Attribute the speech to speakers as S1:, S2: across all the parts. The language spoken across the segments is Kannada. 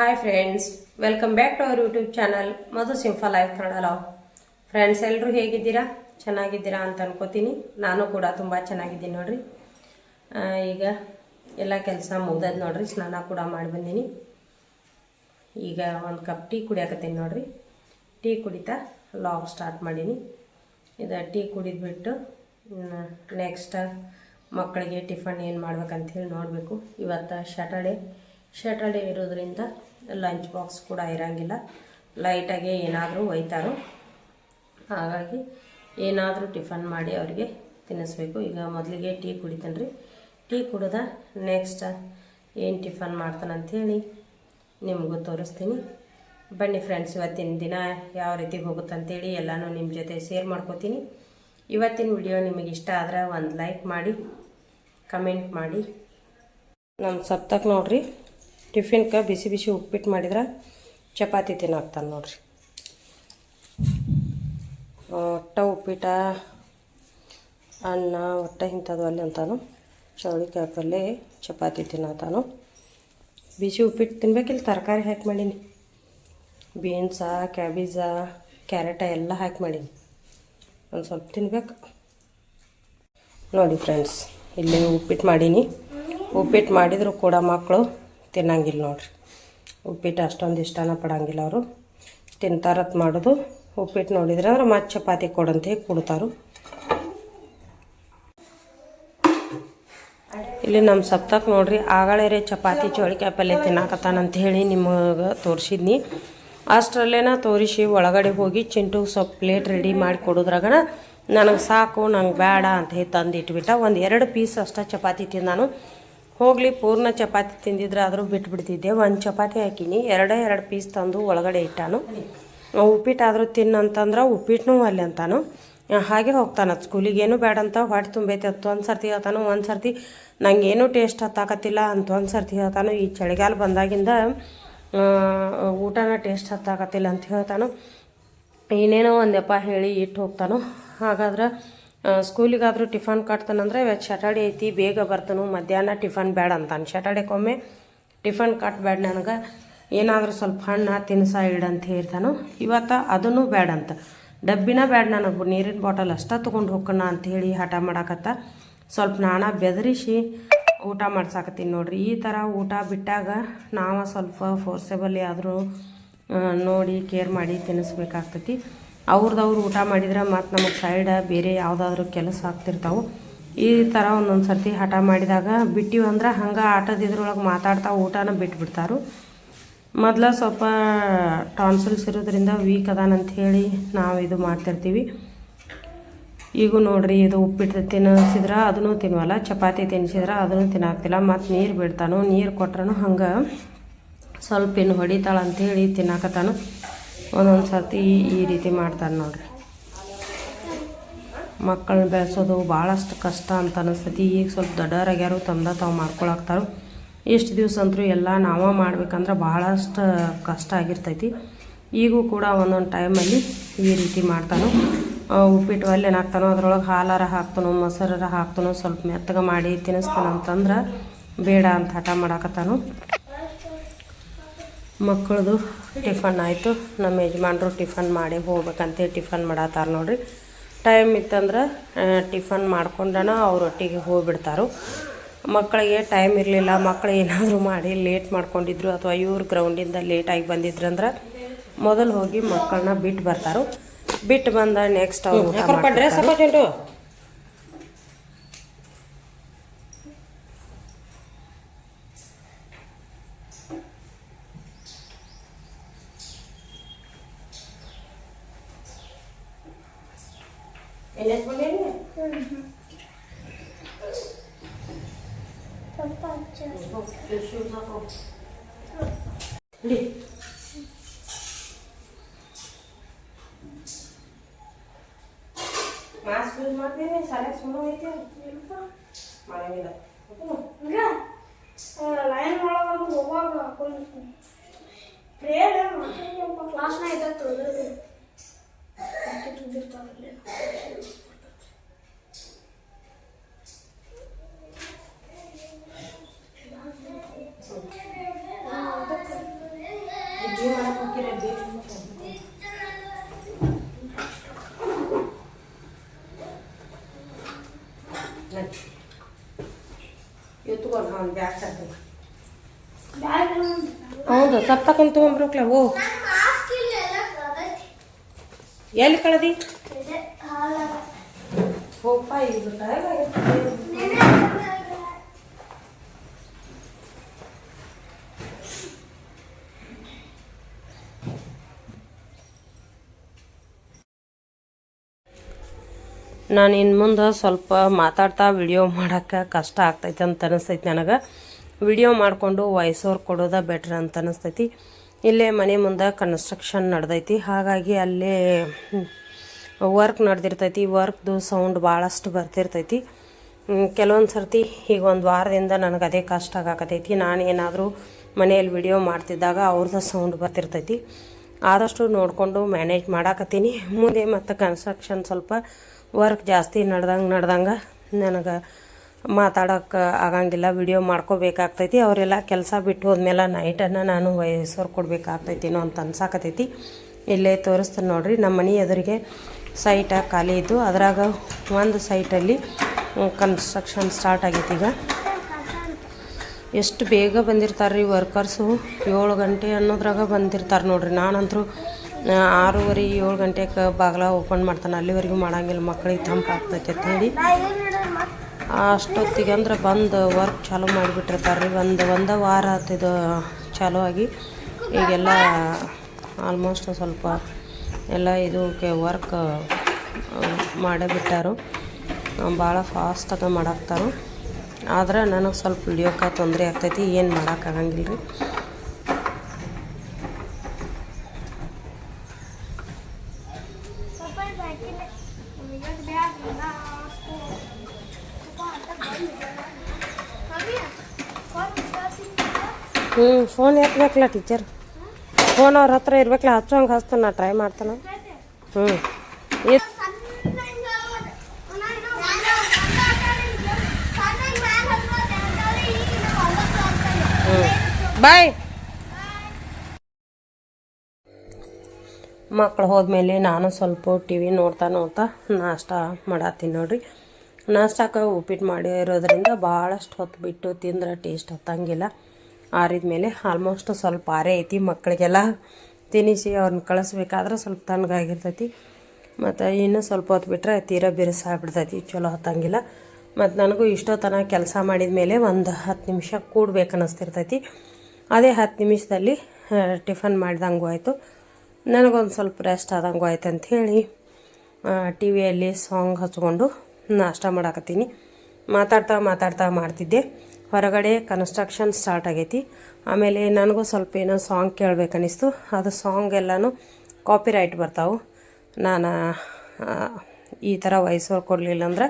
S1: Hi friends welcome back to our YouTube channel Madhu simple life Kannada love friends ಎಲ್ಲರೂ ಹೇಗಿದ್ದೀರಾ? ಚೆನ್ನಾಗಿದ್ದೀರಾ ಅಂತ ಅನ್ಕೋತೀನಿ. ನಾನು ಕೂಡ ತುಂಬ ಚೆನ್ನಾಗಿದ್ದೀನಿ ನೋಡ್ರಿ. ಈಗ ಎಲ್ಲ ಕೆಲಸ ಮುಗ್ದದ ನೋಡ್ರಿ, ಸ್ನಾನ ಕೂಡ ಮಾಡಿ ಬಂದೀನಿ. ಈಗ ಒಂದು ಕಪ್ ಟೀ ಕುಡಿಯಾಕತ್ತೀನಿ ನೋಡ್ರಿ. ಟೀ ಕುಡಿತಾ ಲಾಗ್ ಸ್ಟಾರ್ಟ್ ಮಾಡೀನಿ. ಇದು ಟೀ ಕುಡಿದ್ಬಿಟ್ಟು ನೆಕ್ಸ್ಟ್ ಮಕ್ಕಳಿಗೆ ಟಿಫನ್ ಏನು ಮಾಡ್ಬೇಕಂತ ಹೇಳಿ ನೋಡಬೇಕು. ಇವತ್ತು ಶಟರ್ಡೇ ಶಟರ್ಡೇ ಇರೋದ್ರಿಂದ ಲಂಚ್ ಬಾಕ್ಸ್ ಕೂಡ ಇರೋಂಗಿಲ್ಲ. ಲೈಟಾಗೆ ಏನಾದರೂ ಒಯ್ತಾರೋ. ಹಾಗಾಗಿ ಏನಾದರೂ ಟಿಫನ್ ಮಾಡಿ ಅವರಿಗೆ ತಿನ್ನಿಸ್ಬೇಕು. ಈಗ ಮೊದಲಿಗೆ ಟೀ ಕುಡಿತಾನೆ ರೀ ಟೀ ಕುಡಿದ ನೆಕ್ಸ್ಟ್ ಏನು ಟಿಫನ್ ಮಾಡ್ತಾನೆ ಅಂಥೇಳಿ ನಿಮಗೂ ತೋರಿಸ್ತೀನಿ. ಬನ್ನಿ ಫ್ರೆಂಡ್ಸ್ ಇವತ್ತಿನ ದಿನ ಯಾವ ರೀತಿ ಹೋಗುತ್ತೆ ಅಂತೇಳಿ ಎಲ್ಲನೂ ನಿಮ್ಮ ಜೊತೆ ಶೇರ್ ಮಾಡ್ಕೋತೀನಿ. ಇವತ್ತಿನ ವಿಡಿಯೋ ನಿಮಗೆ ಇಷ್ಟ ಆದ್ರೆ ಒಂದು ಲೈಕ್ ಮಾಡಿ ಕಮೆಂಟ್ ಮಾಡಿ. ನಮ್ಮ ಸಪ್ತಕ್ಕೆ ನೋಡ್ರಿ. ಟಿಫಿನ್ಗೆ ಬಿಸಿ ಬಿಸಿ ಉಪ್ಪಿಟ್ಟು ಮಾಡಿದ್ರೆ ಚಪಾತಿ ತಿನ್ನಾಕ್ತಾನೆ ನೋಡ್ರಿ. ಒಟ್ಟ ಉಪ್ಪಿಟ ಅನ್ನ, ಒಟ್ಟ ಇಂಥದ್ದು ಅಲ್ಲಿ ಅಂತಾನು ಚೌಳಿಕಾಯಿ ಪಲ್ಯ ಚಪಾತಿ ತಿನ್ನತಾನು. ಬಿಸಿ ಉಪ್ಪಿಟ್ಟು ತಿನ್ಬೇಕಿಲ್ಲ ತರಕಾರಿ ಹಾಕಿ ಮಾಡೀನಿ. ಬೀನ್ಸ, ಕ್ಯಾಬೀಜ, ಕ್ಯಾರೆಟ ಎಲ್ಲ ಹಾಕಿ ಮಾಡೀನಿ. ಒಂದು ಸ್ವಲ್ಪ ತಿನ್ಬೇಕು. ನೋಡಿ ಫ್ರೆಂಡ್ಸ್, ಇಲ್ಲಿ ಉಪ್ಪಿಟ್ಟು ಮಾಡೀನಿ. ಉಪ್ಪಿಟ್ಟು ಮಾಡಿದರೂ ಕೂಡ ಮಕ್ಕಳು ತಿನ್ನಂಗಿಲ್ಲ ನೋಡ್ರಿ. ಉಪ್ಪಿಟ್ಟು ಅಷ್ಟೊಂದು ಇಷ್ಟನ ಪಡಂಗಿಲ್ಲ ಅವರು. ತಿಂತಾರತ್ ಮಾಡೋದು. ಉಪ್ಪಿಟ್ಟು ನೋಡಿದ್ರೆ ಅಂದ್ರೆ ಮತ್ತೆ ಚಪಾತಿ ಕೊಡಂತೆ ಕೊಡ್ತಾರು. ಇಲ್ಲಿ ನಮ್ಮ ಸಪ್ತಕ್ ನೋಡ್ರಿ ಆಗಳೇ ಚಪಾತಿ ಚೋಳಿಕಾಯಿ ಪಲ್ಯ ತಿನ್ನಾಕತ್ತಾನಂತ ಹೇಳಿ ನಿಮಗೆ ತೋರಿಸಿದ್ನಿ. ಅಷ್ಟರಲ್ಲೇನ ತೋರಿಸಿ ಒಳಗಡೆ ಹೋಗಿ ಚಿಂಟು ಸ್ವಲ್ಪ ಪ್ಲೇಟ್ ರೆಡಿ ಮಾಡಿ ಕೊಡೋದ್ರಾಗನ ನನಗೆ ಸಾಕು, ನಂಗೆ ಬೇಡ ಅಂತ ಹೇಳಿ ತಂದು ಇಟ್ಬಿಟ್ಟ ಒಂದು ಎರಡು ಪೀಸ್ ಅಷ್ಟೇ ಚಪಾತಿ ತಿಂದಾನು. ಹೋಗಲಿ, ಪೂರ್ಣ ಚಪಾತಿ ತಿಂದಿದ್ರೆ ಆದರೂ ಬಿಟ್ಬಿಡ್ತಿದ್ದೆ. ಒಂದು ಚಪಾತಿ ಹಾಕಿನಿ. ಎರಡೇ ಎರಡು ಪೀಸ್ ತಂದು ಒಳಗಡೆ ಇಟ್ಟಾನು. ಉಪ್ಪಿಟ್ಟು ಆದರೂ ತಿನ್ನಂತಂದ್ರೆ ಉಪ್ಪಿಟ್ಟನೂ ಅಲ್ಲಿ ಅಂತಾನು. ಹಾಗೆ ಹೋಗ್ತಾನೆ. ಸ್ಕೂಲಿಗೆ ಏನು ಬೇಡ ಅಂತ ಹೊಟ್ಟೆ ತುಂಬೈತೆ. ಅಂತ ಒಂದು ಸರ್ತಿ ಹೇಳ್ತಾನು. ಒಂದು ಸರ್ತಿ ನಂಗೇನು ಟೇಸ್ಟ್ ಹತ್ತಾಕತ್ತಿಲ್ಲ ಅಂತ ಒಂದು ಸರ್ತಿ ಹೇಳ್ತಾನು. ಈ ಚಳಿಗಾಲ ಬಂದಾಗಿಂದ ಊಟನ ಟೇಸ್ಟ್ ಹತ್ತಾಕತ್ತಿಲ್ಲ ಅಂತ ಹೇಳ್ತಾನು. ಏನೇನೋ ಒಂದೆಪ್ಪ ಹೇಳಿ ಇಟ್ಟು ಹೋಗ್ತಾನು. ಹಾಗಾದ್ರೆ ಸ್ಕೂಲಿಗಾದರೂ ಟಿಫನ್ ಕಟ್ತಾನಂದ್ರೆ ಇವತ್ತು ಸ್ಯಾಟರ್ಡೆ ಐತಿ, ಬೇಗ ಬರ್ತಾನು, ಮಧ್ಯಾಹ್ನ ಟಿಫನ್ ಬೇಡ ಅಂತಾನೆ. ಸ್ಯಾಟರ್ಡೆಕೊಮ್ಮೆ ಟಿಫನ್ ಕಟ್ಬೇಡ ನನಗೆ, ಏನಾದರೂ ಸ್ವಲ್ಪ ಹಣ್ಣು ತಿನ್ಸ ಇಡಂತ ಹೇಳ್ತಾನು. ಇವತ್ತು ಅದನ್ನು ಬೇಡ ಅಂತ. ಡಬ್ಬಿನ ಬೇಡ ನನಗೆ, ನೀರಿನ ಬಾಟಲ್ ಅಷ್ಟೇ ತೊಗೊಂಡು ಹೋಗೋಣ ಹೇಳಿ ಹಠ ಮಾಡಾಕತ್ತ. ಸ್ವಲ್ಪ ನಾಣ ಬೆದರಿಸಿ ಊಟ ಮಾಡ್ಸಾಕತ್ತೀನಿ ನೋಡ್ರಿ. ಈ ಥರ ಊಟ ಬಿಟ್ಟಾಗ ನಾವು ಸ್ವಲ್ಪ ಫೋರ್ಸೆಬಲ್ ಆದರೂ ನೋಡಿ ಕೇರ್ ಮಾಡಿ ತಿನ್ನಿಸ್ಬೇಕಾಗ್ತೈತಿ ಅವ್ರದವ್ರು ಊಟ ಮಾಡಿದ್ರೆ ಮತ್ತು ನಮಗೆ ಸೈಡ ಬೇರೆ ಯಾವುದಾದ್ರೂ ಕೆಲಸ ಆಗ್ತಿರ್ತಾವೆ. ಈ ಥರ ಒಂದೊಂದು ಸರ್ತಿ ಹಠ ಮಾಡಿದಾಗ ಬಿಟ್ಟಿವಿ ಅಂದ್ರೆ ಹಂಗೆ ಆಟದ ಇದ್ರೊಳಗೆ ಮಾತಾಡ್ತಾ ಊಟನ ಬಿಟ್ಬಿಡ್ತಾರು. ಮೊದಲ ಸ್ವಲ್ಪ ಟಾನ್ಸಲ್ಸ್ ಇರೋದ್ರಿಂದ ವೀಕ್ ಅದಾನಂತ ಹೇಳಿ ನಾವು ಇದು ಮಾಡ್ತಿರ್ತೀವಿ. ಈಗ ನೋಡ್ರಿ ಇದು ಉಪ್ಪಿಟ್ಟು ತಿನ್ನಿಸಿದ್ರೆ ಅದನ್ನು ತಿನ್ವಲ್ಲ, ಚಪಾತಿ ತಿನ್ನಿಸಿದ್ರೆ ಅದನ್ನು ತಿನ್ನಾಕ್ತಿಲ್ಲ ಮತ್ತು ನೀರು ಬಿಡ್ತಾನು, ನೀರು ಕೊಟ್ರೂ ಹಂಗೆ ಸ್ವಲ್ಪ ಇನ್ನು ಹೊಡಿತಾಳ ತಿನ್ನಾಕತ್ತಾನು. ಒಂದೊಂದು ಸರ್ತಿ ಈ ರೀತಿ ಮಾಡ್ತಾರೆ ನೋಡ್ರಿ. ಮಕ್ಕಳನ್ನ ಬೆಳೆಸೋದು ಭಾಳಷ್ಟು ಕಷ್ಟ ಅಂತ ಅನಿಸ್ತೈತಿ. ಈಗ ಸ್ವಲ್ಪ ದೊಡ್ಡವರಾಗ್ಯಾರು ತಂದ ತಾವು ಮಾಡ್ಕೊಳಾಕ್ತಾರೋ ಎಷ್ಟು ದಿವಸ ಅಂತೂ ಎಲ್ಲ ನಾವೇ ಮಾಡ್ಬೇಕಂದ್ರೆ ಭಾಳಷ್ಟು ಕಷ್ಟ ಆಗಿರ್ತೈತಿ. ಈಗೂ ಕೂಡ ಒಂದೊಂದು ಟೈಮಲ್ಲಿ ಈ ರೀತಿ ಮಾಡ್ತಾನು. ಉಪ್ಪಿಟ್ಟು ಅಲ್ಲಿ ಏನಾಗ್ತಾನೋ ಅದ್ರೊಳಗೆ ಹಾಲಾರ ಹಾಕ್ತಾನೋ, ಮೊಸರಾರ ಹಾಕ್ತಾನೋ ಸ್ವಲ್ಪ ಮೆತ್ತಗೆ ಮಾಡಿ ತಿನ್ನಿಸ್ತಾನಂತಂದ್ರೆ ಬೇಡ ಅಂತ ಹಠ ಮಾಡಾಕತ್ತಾನು. ಮಕ್ಕಳದು ಟಿಫನ್ ಆಯಿತು. ನಮ್ಮ ಯಜಮಾನರು ಟಿಫನ್ ಮಾಡಿ ಹೋಗ್ಬೇಕಂತೇಳಿ ಟಿಫನ್ ಮಾಡತ್ತಾರ ನೋಡ್ರಿ. ಟೈಮ್ ಇತ್ತಂದ್ರೆ ಟಿಫನ್ ಮಾಡ್ಕೊಂಡನ ಅವ್ರ ಒಟ್ಟಿಗೆ ಹೋಗ್ಬಿಡ್ತಾರು. ಮಕ್ಕಳಿಗೆ ಟೈಮ್ ಇರಲಿಲ್ಲ ಮಕ್ಕಳು ಏನಾದರೂ ಮಾಡಿ ಲೇಟ್ ಮಾಡ್ಕೊಂಡಿದ್ರು ಅಥವಾ ಇವ್ರ ಗ್ರೌಂಡಿಂದ ಲೇಟಾಗಿ ಬಂದಿದ್ರು ಅಂದ್ರೆ ಮೊದಲು ಹೋಗಿ ಮಕ್ಕಳನ್ನ ಬಿಟ್ಟು ಬರ್ತಾರೆ. ಬಿಟ್ಟು ಬಂದ ನೆಕ್ಸ್ಟ್ ಅವ್ರು ಊಟ ಮಾಡ್ತಿರ್ತಾರು. ಇಡಿ. ಮಾಸ್ಕ್ ಯೂಸ್ ಮಾಡ್ತೀನಿ ಸರಿಯಾಗಿ ಸುಮ್ಮನೆ ಐತಿ ಮಾಡಂಗಿಲ್ಲ
S2: ಲೈನ್ ಒಳಗೆ ಹೋಗುವಾಗ ಹಾಕೊಂಡಿರ್ತೀನಿ ಪ್ರೇಯರ್ ಕ್ಲಾಸ್ನ ಇದ್ದತ್ತು ತುಂಬಿರ್ತಾವಲ್ಲಿ
S1: ಎತ್ಕೊಂಡು ಅವ್ನು ಬ್ಯಾಗ್ ತರ್ತೀನಿ
S2: ಬ್ಯಾಗ್
S1: ಹೌದು ಸಪ್ ತಕೊಂಡ್ ತೊಗೊಂಬ್ರಕ್ಲ ಓ. ಎಲ್ಲಿ ಕಳದಿ? ಹೋಗಪ್ಪ ಇದು ಟೈಮ್ ಆಗಿರ್ತದೆ ನಾನು ಇನ್ನು ಮುಂದೆ ಸ್ವಲ್ಪ ಮಾತಾಡ್ತಾ ವಿಡಿಯೋ ಮಾಡೋಕ್ಕೆ ಕಷ್ಟ ಆಗ್ತೈತೆ ಅಂತ ಅನಿಸ್ತೈತೆ ನನಗೆ. ವಿಡಿಯೋ ಮಾಡಿಕೊಂಡು ವಾಯ್ಸ್ ಓವರ್ ಕೊಡೋದ ಬೆಟ್ರ್ ಅಂತ ಅನಿಸ್ತೈತಿ. ಇಲ್ಲೇ ಮನೆ ಮುಂದೆ ಕನ್ಸ್ಟ್ರಕ್ಷನ್ ನಡೆದೈತಿ. ಹಾಗಾಗಿ ಅಲ್ಲೇ ವರ್ಕ್ ನಡೆದಿರ್ತೈತಿ. ವರ್ಕ್ದು ಸೌಂಡ್ ಭಾಳಷ್ಟು ಬರ್ತಿರ್ತೈತಿ. ಕೆಲವೊಂದು ಸರ್ತಿ ಈಗ ಒಂದು ವಾರದಿಂದ ನನಗೆ ಅದೇ ಕಷ್ಟ ಆಗಾಕತೈತಿ ನಾನು ಏನಾದರೂ ಮನೆಯಲ್ಲಿ ವಿಡಿಯೋ ಮಾಡ್ತಿದ್ದಾಗ ಅವ್ರದ್ದು ಸೌಂಡ್ ಬರ್ತಿರ್ತೈತಿ. ಆದಷ್ಟು ನೋಡಿಕೊಂಡು ಮ್ಯಾನೇಜ್ ಮಾಡಾಕತ್ತೀನಿ. ಮುಂದೆ ಮತ್ತು ಕನ್ಸ್ಟ್ರಕ್ಷನ್ ಸ್ವಲ್ಪ ವರ್ಕ್ ಜಾಸ್ತಿ ನಡ್ದಂಗೆ ನಡ್ದಂಗೆ ನನಗೆ ಮಾತಾಡೋಕೆ ಆಗಂಗಿಲ್ಲ ವಿಡಿಯೋ ಮಾಡ್ಕೋಬೇಕಾಗ್ತೈತಿ. ಅವರೆಲ್ಲ ಕೆಲಸ ಬಿಟ್ಟು ಹೋದ್ಮೇಲೆ ನೈಟನ್ನು ನಾನು ವಯಸ್ಸವ್ರು ಕೊಡಬೇಕಾಗ್ತೈತೇನೋ ಅಂತ ಅನ್ಸಾಕತೈತಿ. ಇಲ್ಲೇ ತೋರಿಸ್ತೀನಿ ನೋಡಿರಿ ನಮ್ಮ ಮನೆ ಎದುರಿಗೆ ಸೈಟ ಖಾಲಿ ಇದ್ದು, ಅದರಾಗ ಒಂದು ಸೈಟಲ್ಲಿ ಕನ್ಸ್ಟ್ರಕ್ಷನ್ ಸ್ಟಾರ್ಟ್ ಆಗೈತಿ ಈಗ. ಎಷ್ಟು ಬೇಗ ಬಂದಿರ್ತಾರೆ ರೀ ವರ್ಕರ್ಸು ಏಳು ಗಂಟೆ ಅನ್ನೋದ್ರಾಗ ಬಂದಿರ್ತಾರೆ ನೋಡಿರಿ. ನಾನಂತರೂ ಆರೂವರೆ, ಏಳು ಗಂಟೆಗೆ ಬಾಗಿಲ ಓಪನ್ ಮಾಡ್ತಾನೆ. ಅಲ್ಲಿವರೆಗೂ ಮಾಡಂಗಿಲ್ಲ. ಮಕ್ಕಳಿಗೆ ತಂಪಾಗ್ತೈತೆ ಅಂತ ಹೇಳಿ. ಅಷ್ಟೊತ್ತಿಗೆ ಅಂದ್ರೆ ಬಂದು ವರ್ಕ್ ಚಾಲೂ ಮಾಡಿಬಿಟ್ಟಿರ್ತಾರೆ ರೀ ಒಂದು ಒಂದು ವಾರ ಆತಿದು ಚಾಲೂ ಆಗಿ. ಈಗೆಲ್ಲ ಆಲ್ಮೋಸ್ಟ್ ಸ್ವಲ್ಪ ಎಲ್ಲ ಇದಕ್ಕೆ ವರ್ಕ್ ಮಾಡೇ ಬಿಟ್ಟಾರು. ಭಾಳ ಫಾಸ್ಟಾಗ ಮಾಡಾಕ್ತಾರು. ಆದ್ರೆ ನನಗೆ ಸ್ವಲ್ಪ ಹಿಡಿಯೋಕೆ ತೊಂದರೆ ಆಗ್ತೈತಿ, ಏನು ಮಾಡೋಕ್ಕಾಗಂಗಿಲ್ಲ ರೀ ಹ್ಞೂ ಫೋನ್ ಎತ್ತಬೇಕಲ್ಲ ಟೀಚರ್ ಫೋನ್ ಅವ್ರ ಹತ್ರ ಇರ್ಬೇಕಲ್ಲ ಹಚ್ಚೋಂಗೆ ಹಚ್ತಾನೆ ನಾ ಟ್ರೈ ಮಾಡ್ತಾನೆ. ಹ್ಞೂ ಬಾಯ್ ಮಕ್ಳು ಹೋದ್ಮೇಲೆ ನಾನು ಸ್ವಲ್ಪ ಟಿ ವಿ ನೋಡ್ತಾ ನೋಡ್ತಾ ನಾಷ್ಟ ಮಾಡತ್ತೀನಿ ನೋಡ್ರಿ. ನಾಷ್ಟಕ್ಕೆ ಉಪ್ಪಿಟ್ಟು ಮಾಡಿರೋದ್ರಿಂದ ಭಾಳಷ್ಟು ಹೊತ್ತು ಬಿಟ್ಟು ತಿಂದ್ರೆ ಟೇಸ್ಟ್ ಹತ್ತಂಗಿಲ್ಲ. ಆರಿದ ಮೇಲೆ ಆಲ್ಮೋಸ್ಟ್ ಸ್ವಲ್ಪ ಆರೇ ಐತಿ. ಮಕ್ಕಳಿಗೆಲ್ಲ ತಿನ್ನಿಸಿ ಅವ್ರನ್ನ ಕಳಿಸ್ಬೇಕಾದ್ರೆ ಸ್ವಲ್ಪ ತಣ್ಣಗಾಗಿರ್ತೈತಿ. ಮತ್ತು ಇನ್ನೂ ಸ್ವಲ್ಪ ಹೊತ್ತು ಬಿಟ್ಟರೆ ತೀರಾ ಬಿರುಸಾಗ್ಬಿಡ್ತೈತಿ ಚಲೋ ಹತ್ತಂಗಿಲ್ಲ. ಮತ್ತು ನನಗೂ ಇಷ್ಟೋ ತನಕ ಕೆಲಸ ಮಾಡಿದ ಮೇಲೆ ಒಂದು ಹತ್ತು ನಿಮಿಷ ಕೂಡ್ಬೇಕು ಅನ್ನಿಸ್ತಿರ್ತೈತಿ ಅದೇ ಹತ್ತು ನಿಮಿಷದಲ್ಲಿ ಟಿಫನ್ ಮಾಡಿದಂಗೂ ಆಯಿತು. ನನಗೊಂದು ಸ್ವಲ್ಪ ರೆಸ್ಟ್ ಆದಂಗೂ ಆಯ್ತು ಅಂಥೇಳಿ ಟಿ ವಿಯಲ್ಲಿ ಸಾಂಗ್ ಹಚ್ಕೊಂಡು ನಾಷ್ಟ ಮಾಡಾಕತ್ತೀನಿ. ಮಾತಾಡ್ತಾ ಮಾತಾಡ್ತಾ ಮಾಡ್ತಿದ್ದೆ. ಹೊರಗಡೆ ಕನ್ಸ್ಟ್ರಕ್ಷನ್ ಸ್ಟಾರ್ಟ್ ಆಗೈತಿ. ಆಮೇಲೆ ನನಗೂ ಸ್ವಲ್ಪ ಏನೋ ಸಾಂಗ್ ಕೇಳಬೇಕನ್ನಿಸ್ತು. ಅದು ಸಾಂಗ್ ಎಲ್ಲನೂ ಕಾಪಿ ರೈಟ್ ಬರ್ತಾವೆ. ನಾನು ಈ ಥರ ವಾಯ್ಸ್ ಓವರ್ ಕೊಡಲಿಲ್ಲ ಅಂದ್ರೆ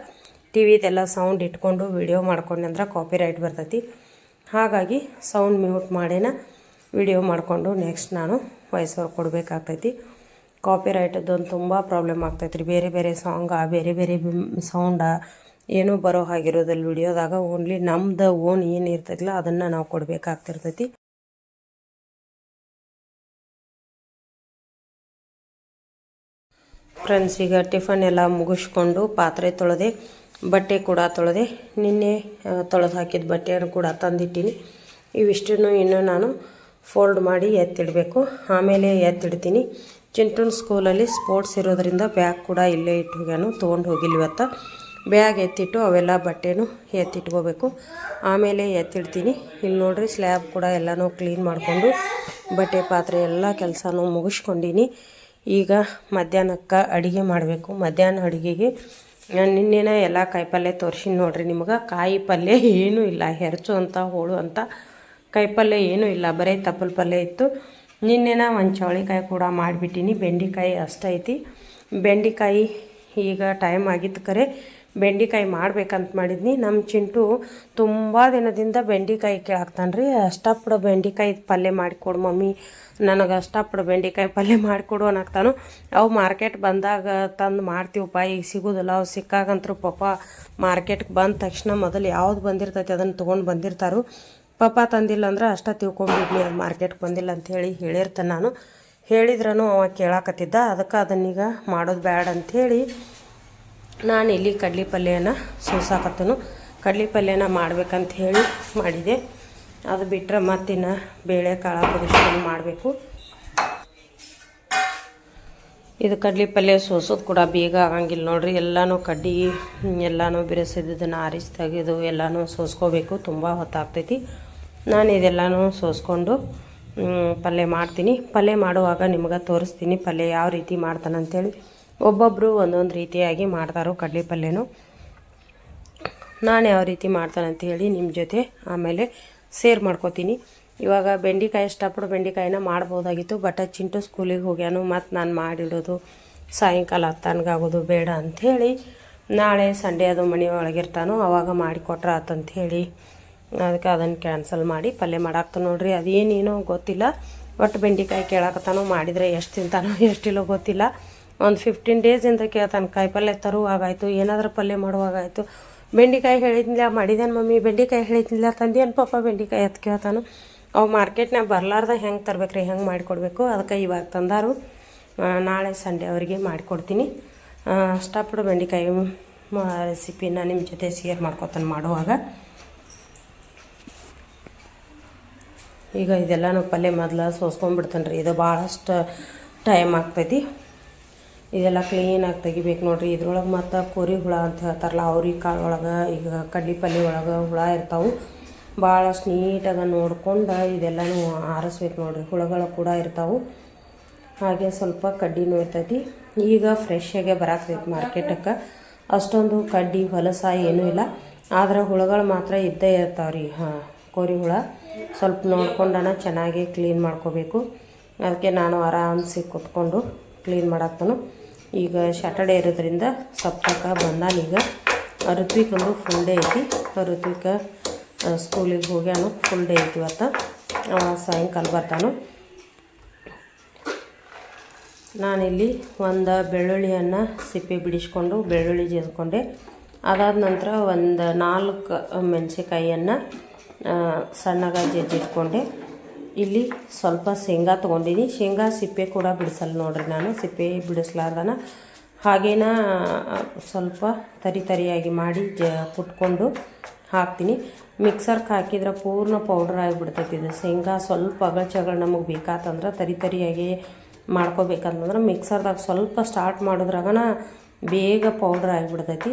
S1: ಟಿ ವಿದೆಲ್ಲ ಸೌಂಡ್ ಇಟ್ಕೊಂಡು ವಿಡಿಯೋ ಮಾಡ್ಕೊಂಡೆ ಅಂದ್ರೆ ಕಾಪಿ ರೈಟ್ ಬರ್ತೈತಿ. ಹಾಗಾಗಿ ಸೌಂಡ್ ಮ್ಯೂಟ್ ಮಾಡೇನ ವಿಡಿಯೋ ಮಾಡಿಕೊಂಡು ನೆಕ್ಸ್ಟ್ ನಾನು ವಾಯ್ಸ್ ಓವರ್ ಕೊಡಬೇಕಾಗ್ತೈತಿ. ಕಾಪಿ ರೈಟದ್ದೊಂದು ತುಂಬ ಪ್ರಾಬ್ಲಮ್ ಆಗ್ತೈತಿ ರೀ ಬೇರೆ ಬೇರೆ ಸಾಂಗ ಬೇರೆ ಬೇರೆ ಸೌಂಡ ಏನೂ ಬರೋ ಹಾಗಿರೋದಿಲ್ಲ ವಿಡಿಯೋದಾಗ. ಓನ್ಲಿ ನಮ್ದು ಓನ್ ಏನು ಇರ್ತೈತಿಲ್ಲ ಅದನ್ನು ನಾವು ಕೊಡಬೇಕಾಗ್ತಿರ್ತೈತಿ. ಫ್ರೆಂಡ್ಸ್ ಈಗ ಟಿಫನ್ ಎಲ್ಲ ಮುಗಿಸ್ಕೊಂಡು ಪಾತ್ರೆ ತೊಳೆದೆ, ಬಟ್ಟೆ ಕೂಡ ತೊಳೆದೆ, ನಿನ್ನೆ ತೊಳೆದು ಹಾಕಿದ ಬಟ್ಟೆಯನ್ನು ಕೂಡ ತಂದಿಟ್ಟೀನಿ. ಇವಿಷ್ಟನ್ನು ಇನ್ನೂ ನಾನು ಫೋಲ್ಡ್ ಮಾಡಿ ಎತ್ತಿಡಬೇಕು. ಆಮೇಲೆ ಎತ್ತಿಡ್ತೀನಿ. ಚಿಂಟೂನ್ ಸ್ಕೂಲಲ್ಲಿ ಸ್ಪೋರ್ಟ್ಸ್ ಇರೋದರಿಂದ ಬ್ಯಾಗ್ ಕೂಡ ಇಲ್ಲೇ ಇಟ್ಟು ಹೋಗ್ಯಾನು, ತೊಗೊಂಡು ಹೋಗಿಲ್ವತ್ತ. ಬ್ಯಾಗ್ ಎತ್ತಿಟ್ಟು ಅವೆಲ್ಲ ಬಟ್ಟೆನೂ ಎತ್ತಿಟ್ಕೋಬೇಕು. ಆಮೇಲೆ ಎತ್ತಿಡ್ತೀನಿ. ಇಲ್ಲಿ ನೋಡ್ರಿ ಸ್ಲ್ಯಾಬ್ ಕೂಡ ಎಲ್ಲನೂ ಕ್ಲೀನ್ ಮಾಡಿಕೊಂಡು ಬಟ್ಟೆ ಪಾತ್ರೆ ಎಲ್ಲ ಕೆಲಸನೂ ಮುಗಿಸ್ಕೊಂಡೀನಿ. ಈಗ ಮಧ್ಯಾಹ್ನಕ್ಕೆ ಅಡುಗೆ ಮಾಡಬೇಕು. ಮಧ್ಯಾಹ್ನ ಅಡುಗೆಗೆ ನಾನು ನಿನ್ನೆನ ಎಲ್ಲ ಕಾಯಿ ಪಲ್ಯ ತೋರಿಸಿನಿ ನೋಡ್ರಿ ನಿಮ್ಗೆ. ಕಾಯಿ ಪಲ್ಯ ಏನೂ ಇಲ್ಲ. ಹೆರಚು ಅಂತ, ಹೋಳು ಅಂತ ಕಾಯಿ ಪಲ್ಯ ಏನೂ ಇಲ್ಲ. ಬರೀ ತಪ್ಪಲ ಪಲ್ಯ ಇತ್ತು. ನಿನ್ನೆನ ಒಂದು ಚೌಳಿಕಾಯಿ ಕೂಡ ಮಾಡಿಬಿಟ್ಟಿನಿ. ಬೆಂಡೆಕಾಯಿ ಅಷ್ಟೈತಿ. ಬೆಂಡೆಕಾಯಿ ಈಗ ಟೈಮ್ ಆಗಿತ್ತು ಕರೆ. ಬೆಂಡೆಕಾಯಿ ಮಾಡ್ಬೇಕಂತ ಮಾಡಿದ್ನಿ. ನಮ್ಮ ಚಿಂಟು ತುಂಬ ದಿನದಿಂದ ಬೆಂಡೆಕಾಯಿ ಕೇಳಾಕ್ತಾನೆ ರೀ ಅಷ್ಟಪಡ ಬೆಂಡೆಕಾಯಿ ಪಲ್ಯ ಮಾಡಿಕೊಡು ಮಮ್ಮಿ. ನನಗೆ ಅಷ್ಟಪಡ ಬೆಂಡೆಕಾಯಿ ಪಲ್ಯ ಮಾಡಿಕೊಡು ಅನ್ನಕ್ತಾನು. ಅವು ಮಾರ್ಕೆಟ್ ಬಂದಾಗ ತಂದು ಮಾಡ್ತೀವಪ್ಪ. ಈಗ ಸಿಗೋದಿಲ್ಲ. ಅವು ಸಿಕ್ಕಾಗಂತರೂ ಪಾಪ ಮಾರ್ಕೆಟ್ಗೆ ಬಂದ ತಕ್ಷಣ ಮೊದಲು ಯಾವ್ದು ಬಂದಿರ್ತೈತೆ ಅದನ್ನು ತೊಗೊಂಡು ಬಂದಿರ್ತಾರೋ. ಪಾಪ ತಂದಿಲ್ಲ ಅಂದ್ರೆ ಅಷ್ಟ ತಿಳ್ಕೊಂಡಿದ್ನಿ ಅದು ಮಾರ್ಕೆಟ್ಗೆ ಬಂದಿಲ್ಲ ಅಂತ ಹೇಳಿ ಹೇಳಿರ್ತೇನೆ ನಾನು. ಹೇಳಿದ್ರೂ ಅವ ಕೇಳಾಕತ್ತಿದ್ದ. ಅದಕ್ಕೆ ಅದನ್ನೀಗ ಮಾಡೋದು ಬ್ಯಾಡ ಅಂಥೇಳಿ ನಾನು ಇಲ್ಲಿ ಕಡಲೆ ಪಲ್ಯನ ಸೋಸಾಕತ್ತನು ಕಡಲೆ ಪಲ್ಯನ ಮಾಡ್ಬೇಕಂತ ಹೇಳಿ ಮಾಡಿದೆ. ಅದು ಬಿಟ್ಟರೆ ಮತ್ತಿನ್ನು ಬೇಳೆ ಕಾಳು ಕುದಿಸ್ಕೊಂಡು ಮಾಡಬೇಕು. ಇದು ಕಡಲೆ ಪಲ್ಯ ಸೋಸೋದು ಕೂಡ ಬೇಗ ಆಗಂಗಿಲ್ಲ ನೋಡ್ರಿ. ಎಲ್ಲನೂ ಕಡ್ಡಿ, ಎಲ್ಲನೂ ಬಿರೆಸಿದ್ದನ್ನು ಆರಿಸಿ ತೆಗೆದು ಎಲ್ಲನೂ ಸೋಸ್ಕೋಬೇಕು. ತುಂಬ ಹೊತ್ತಾಗ್ತೈತಿ. ನಾನು ಇದೆಲ್ಲನೂ ಸೋಸ್ಕೊಂಡು ಪಲ್ಯ ಮಾಡ್ತೀನಿ. ಪಲ್ಯ ಮಾಡುವಾಗ ನಿಮ್ಗೆ ತೋರಿಸ್ತೀನಿ ಪಲ್ಯ ಯಾವ ರೀತಿ ಮಾಡ್ತಾನೆ ಅಂತೇಳಿ ಒಬ್ಬೊಬ್ಬರು ಒಂದೊಂದು ರೀತಿಯಾಗಿ ಮಾಡ್ತಾರೋ ಕಡಲೆ ಪಲ್ಯನೂ ನಾನು ಯಾವ ರೀತಿ ಮಾಡ್ತಾನೆ ಅಂತ ಹೇಳಿ ನಿಮ್ಮ ಜೊತೆ ಆಮೇಲೆ ಸೇರ್ ಮಾಡ್ಕೋತೀನಿ. ಇವಾಗ ಬೆಂಡೆಕಾಯಿ ಇಷ್ಟಪಟ್ಟು ಬೆಂಡೆಕಾಯಿನ ಮಾಡ್ಬೋದಾಗಿತ್ತು ಬಟ್ ಚಿಂಟು ಸ್ಕೂಲಿಗೆ ಹೋಗ್ಯಾನು ಮತ್ತು ನಾನು ಮಾಡಿಡೋದು ಸಾಯಂಕಾಲ ತನಗಾಗೋದು ಬೇಡ ಅಂಥೇಳಿ ನಾಳೆ ಸಂಡೇ ಅದು ಮನೆ ಒಳಗಿರ್ತಾನೋ ಅವಾಗ ಮಾಡಿಕೊಟ್ರೆ ಆತಂಥೇಳಿ ಅದಕ್ಕೆ ಅದನ್ನು ಕ್ಯಾನ್ಸಲ್ ಮಾಡಿ ಪಲ್ಯ ಮಾಡಾಕ್ತ ನೋಡ್ರಿ. ಅದೇನೇನೋ ಗೊತ್ತಿಲ್ಲ ಒಟ್ಟು ಬೆಂಡೆಕಾಯಿ ಕೇಳಾಕತ್ತಾನೋ, ಮಾಡಿದರೆ ಎಷ್ಟು ತಿಂತಾನೋ ಎಷ್ಟಿಲ್ಲೋ ಗೊತ್ತಿಲ್ಲ. ಒಂದು ಫಿಫ್ಟೀನ್ ಡೇಸಿಂದ ಕೇಳ್ತಾನೆ ಕಾಯಿ ಪಲ್ಯ ತರುವಾಗಾಯಿತು, ಏನಾದರೂ ಪಲ್ಯ ಮಾಡುವಾಗಾಯಿತು. ಬೆಂಡೆಕಾಯಿ ಹೇಳಿದ್ನಿಲ್ಲ ಮಾಡಿದೇನು ಮಮ್ಮಿ? ಬೆಂಡೆಕಾಯಿ ಹೇಳಿದ್ನಿಲ್ಲ ತಂದೇನು ಪಾಪ ಬೆಂಡೆಕಾಯಿ ಅದು ಕೇಳ್ತಾನು. ಅವು ಮಾರ್ಕೆಟ್ನಾಗ ಬರಲಾರ್ದ ಹೆಂಗೆ ತರ್ಬೇಕ್ರಿ, ಹೆಂಗೆ ಮಾಡಿಕೊಡ್ಬೇಕು? ಅದಕ್ಕೆ ಇವಾಗ ತಂದಾರು. ನಾಳೆ ಸಂಡೇ ಅವರಿಗೆ ಮಾಡಿಕೊಡ್ತೀನಿ. ಅಷ್ಟಪಡು ಬೆಂಡೆಕಾಯಿ ರೆಸಿಪಿನ ನಿಮ್ಮ ಜೊತೆ ಶೇರ್ ಮಾಡ್ಕೊತಾನೆ ಮಾಡುವಾಗ. ಈಗ ಇದೆಲ್ಲನೂ ಪಲ್ಯ ಮೊದಲು ಸೋಸ್ಕೊಂಡ್ಬಿಡ್ತಾನೆ ರೀ ಇದು ಭಾಳಷ್ಟು ಟೈಮ್ ಆಗ್ತೈತಿ. ಇದೆಲ್ಲ ಕ್ಲೀನಾಗಿ ತೆಗಿಬೇಕು ನೋಡ್ರಿ. ಇದ್ರೊಳಗೆ ಮತ್ತು ಕೋರಿ ಹುಳ ಅಂತ ಹೇಳ್ತಾರಲ್ಲ, ಅವ್ರಿ ಕಾಳು ಒಳಗೆ ಈಗ ಕಡ್ಲಿ ಪಲ್ಯ ಒಳಗೆ ಹುಳ ಇರ್ತಾವೆ. ಭಾಳಷ್ಟು ನೀಟಾಗಿ ನೋಡ್ಕೊಂಡು ಇದೆಲ್ಲನೂ ಆರಿಸ್ಬೇಕು ನೋಡ್ರಿ. ಹುಳಗಳು ಕೂಡ ಇರ್ತಾವೆ. ಹಾಗೆ ಸ್ವಲ್ಪ ಕಡ್ಡಿನೂ ಇರ್ತೈತಿ. ಈಗ ಫ್ರೆಶ್ ಆಗೇ ಬರಾಕ್ತೈತಿ ಮಾರ್ಕೆಟಕ್ಕೆ ಅಷ್ಟೊಂದು ಕಡ್ಡಿ, ಹೊಲಸ ಏನೂ ಇಲ್ಲ. ಆದ್ರೆ ಹುಳುಗಳು ಮಾತ್ರ ಇದ್ದೇ ಇರ್ತಾವೆ ರೀ ಹಾಂ, ಕೋರಿ ಹುಳ. ಸ್ವಲ್ಪ ನೋಡ್ಕೊಂಡನ ಚೆನ್ನಾಗಿ ಕ್ಲೀನ್ ಮಾಡ್ಕೋಬೇಕು. ಅದಕ್ಕೆ ನಾನು ಆರಾಮ್ಸಿ ಕುತ್ಕೊಂಡು ಕ್ಲೀನ್ ಮಾಡಾಕ್ತಾನು ಈಗ ಸ್ಯಾಟರ್ಡೇ ಇರೋದ್ರಿಂದ ಸಪ್ತಕ ಬಂದಾನೀಗ ಋತ್ವಿಕಂದು ಫುಲ್ ಡೇ ಐತಿ. ಋತ್ವಿಕ ಸ್ಕೂಲಿಗೆ ಹೋಗ್ಯಾನು ಫುಲ್ ಡೇ ಐತಿ ಇವತ್ತು. ಸಾಯಂಕಾಲ ಬರ್ತಾನು. ನಾನಿಲ್ಲಿ ಒಂದು ಬೆಳ್ಳುಳ್ಳಿಯನ್ನು ಸಿಪ್ಪೆ ಬಿಡಿಸ್ಕೊಂಡು ಬೆಳ್ಳುಳ್ಳಿ ಜೇಸ್ಕೊಂಡೆ ಅದಾದ ನಂತರ ಒಂದು ನಾಲ್ಕು ಮೆಣಸಿಕಾಯಿಯನ್ನು ಸಣ್ಣಗಾಗಿ ಜಜ್ಜಿಟ್ಕೊಂಡೆ. ಇಲ್ಲಿ ಸ್ವಲ್ಪ ಶೇಂಗಾ ತೊಗೊಂಡಿನಿ. ಶೇಂಗಾ ಸಿಪ್ಪೆ ಕೂಡ ಬಿಡಿಸಲ್ಲ ನೋಡ್ರಿ ನಾನು. ಸಿಪ್ಪೆ ಬಿಡಿಸ್ಲಾರ್ದನ. ಹಾಗೇನ ಸ್ವಲ್ಪ ತರಿ ತರಿಯಾಗಿ ಮಾಡಿ ಜ, ಕುಟ್ಕೊಂಡು ಹಾಕ್ತೀನಿ. ಮಿಕ್ಸರ್ಗೆ ಹಾಕಿದ್ರೆ ಪೂರ್ಣ ಪೌಡ್ರ್ ಆಗಿಬಿಡ್ತೈತಿ ಇದು. ಶೇಂಗಾ ಸ್ವಲ್ಪ ಅಗಳ್ಚಗಳು ನಮಗೆ ಬೇಕಾತಂದ್ರೆ ತರಿ ತರಿಯಾಗಿ ಮಾಡ್ಕೋಬೇಕಂತಂದ್ರೆ ಮಿಕ್ಸರ್ದಾಗ ಸ್ವಲ್ಪ ಸ್ಟಾರ್ಟ್ ಮಾಡಿದ್ರಾಗನ ಬೇಗ ಪೌಡ್ರ್ ಆಗಿಬಿಡ್ತೈತಿ.